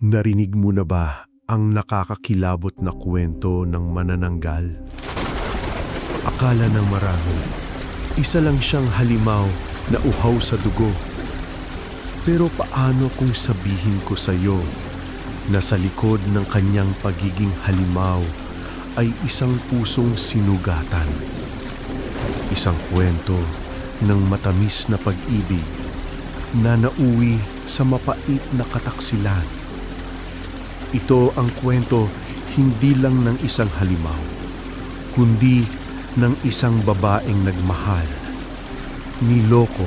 Narinig mo na ba ang nakakakilabot na kwento ng manananggal? Akala ng marami, isa lang siyang halimaw na uhaw sa dugo. Pero paano kung sabihin ko sa iyo na sa likod ng kanyang pagiging halimaw ay isang pusong sinugatan? Isang kwento ng matamis na pag-ibig na nauwi sa mapait na kataksilan. Ito ang kwento hindi lang ng isang halimaw, kundi ng isang babaeng nagmahal, niloko,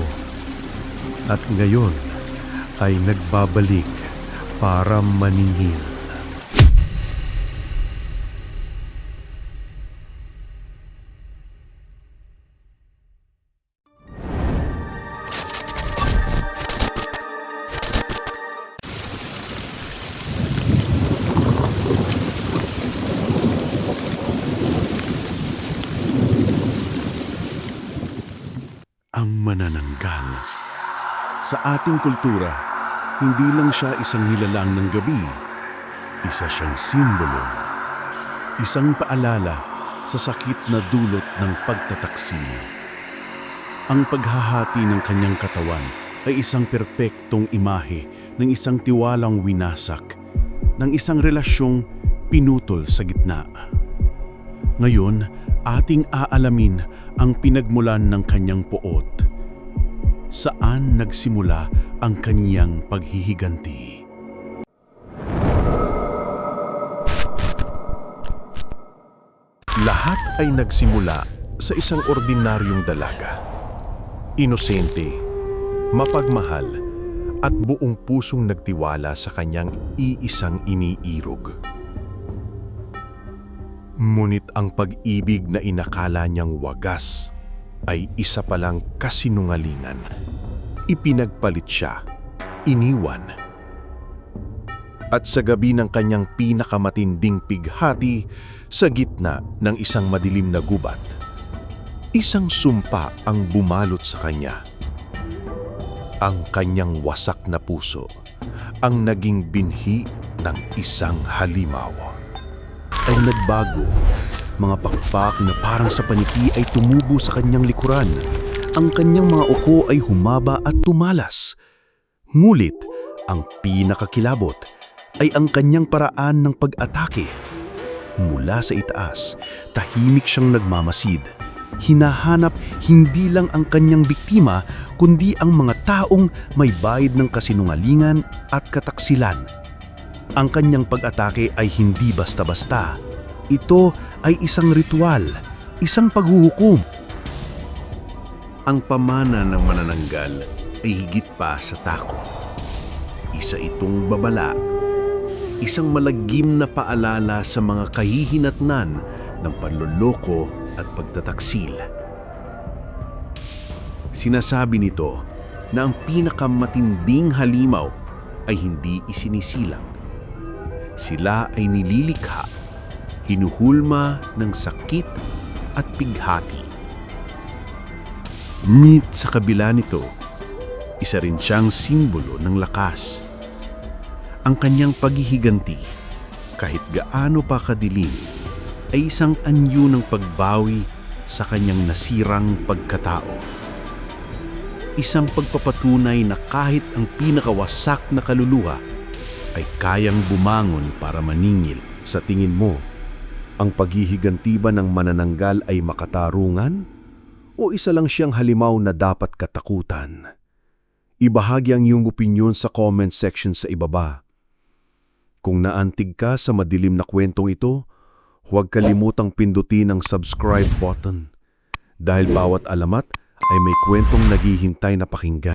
at ngayon ay nagbabalik para maningil. Ang manananggal. Sa ating kultura, hindi lang siya isang nilalang ng gabi. Isa siyang simbolo. Isang paalala sa sakit na dulot ng pagtataksil. Ang paghahati ng kanyang katawan ay isang perpektong imahe ng isang tiwalang winasak, ng isang relasyong pinutol sa gitna. Ngayon, ating aalamin ang pinagmulan ng kanyang poot. Saan nagsimula ang kanyang paghihiganti? Lahat ay nagsimula sa isang ordinaryong dalaga. Inosente, mapagmahal, at buong pusong nagtiwala sa kanyang iisang iniirog. Ngunit ang pag-ibig na inakala niyang wagas ay isa palang kasinungalingan. Ipinagpalit siya, iniwan. At sa gabi ng kanyang pinakamatinding pighati sa gitna ng isang madilim na gubat, isang sumpa ang bumalot sa kanya. Ang kanyang wasak na puso ang naging binhi ng isang halimaw ay nagbago. Mga pakpak na parang sa paniki ay tumubo sa kanyang likuran. Ang kanyang mga uko ay humaba at tumalas. Ngulit, ang pinakakilabot ay ang kanyang paraan ng pag-atake. Mula sa itaas, tahimik siyang nagmamasid. Hinahanap hindi lang ang kanyang biktima, kundi ang mga taong may bayad ng kasinungalingan at kataksilan. Ang kanyang pag-atake ay hindi basta-basta. Ito ay isang ritual, isang paghuhukom. Ang pamana ng manananggal ay higit pa sa takot. Isa itong babala, isang malagim na paalala sa mga kahihinatnan ng panloloko at pagtataksil. Sinasabi nito na ang pinakamatinding halimaw ay hindi isinisilang sila ay nililikha, hinuhulma ng sakit at pighati. Ngunit sa kabila nito, isa rin siyang simbolo ng lakas. Ang kanyang paghihiganti, kahit gaano pa kadilim, ay isang anyo ng pagbawi sa kanyang nasirang pagkatao. Isang pagpapatunay na kahit ang pinakawasak na kaluluwa ay kayang bumangon para maningil. Sa tingin mo, ang paghihiganti ba ng manananggal ay makatarungan? O isa lang siyang halimaw na dapat katakutan? Ibahagi ang iyong opinyon sa comment section sa ibaba. Kung naantig ka sa madilim na kwentong ito, huwag kalimutang pindutin ang subscribe button. Dahil bawat alamat ay may kwentong naghihintay na pakinggan.